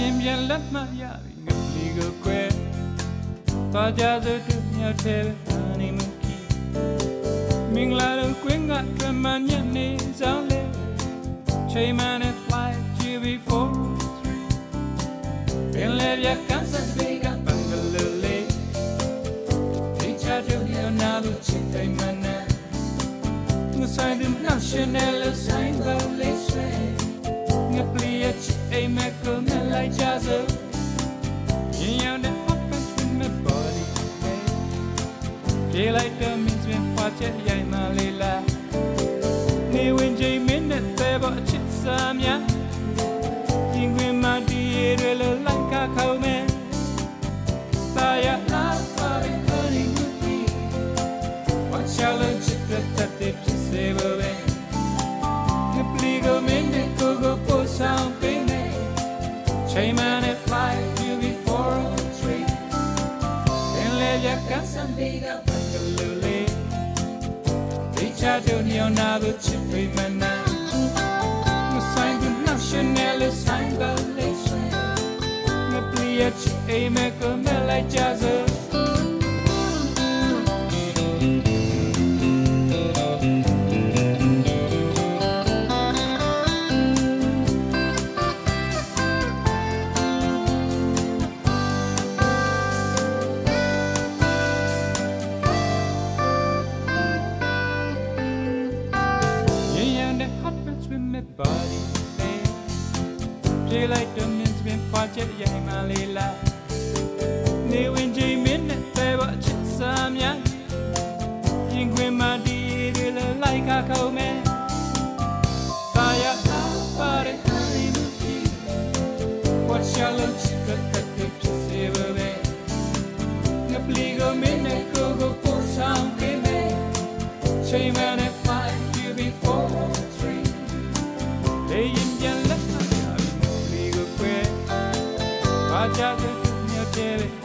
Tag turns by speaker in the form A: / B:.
A: ရင်ပြန်လက်မှတ်ရပြီငါလီကိုကွယ်သွားကြစို့တို့မြောက်တဲ့ဟာနေမှုကီမင်္ဂလာတော့ကွင်းကကမန်ညနေဆောင်လေချိန်မှန်နဲ့ flight GB4 ပင်လေပြကန်ဆတ်ဘေကဘန်ဂလိုလေးဒီချာတို့ညနာလို့ချစ်တိုင်းမနာငါဆိုင်တဲ့ national sign ကိုလေးဆွဲငါပလီရဲ့ချစ်အိမ်မက် each other and it happens with my body daylight the means when watch it yai ma lela နေဝင်ချိန်မင်းနဲ့ပဲပေါ့အချစ်စာများ many flight to before the tree. En lejos cansan vida pakaluli. Dicha dunia na buchi primena. Musain gunam chanel sangalese. Nga pliat chi eme kumela jazu. body ပြေးလိုက်တော့ means ပင်ပွားချက်ရိုင်မှလေးလားနေဝင်ချိန်မင်းနဲ့ပဲပါအချ tarde tú me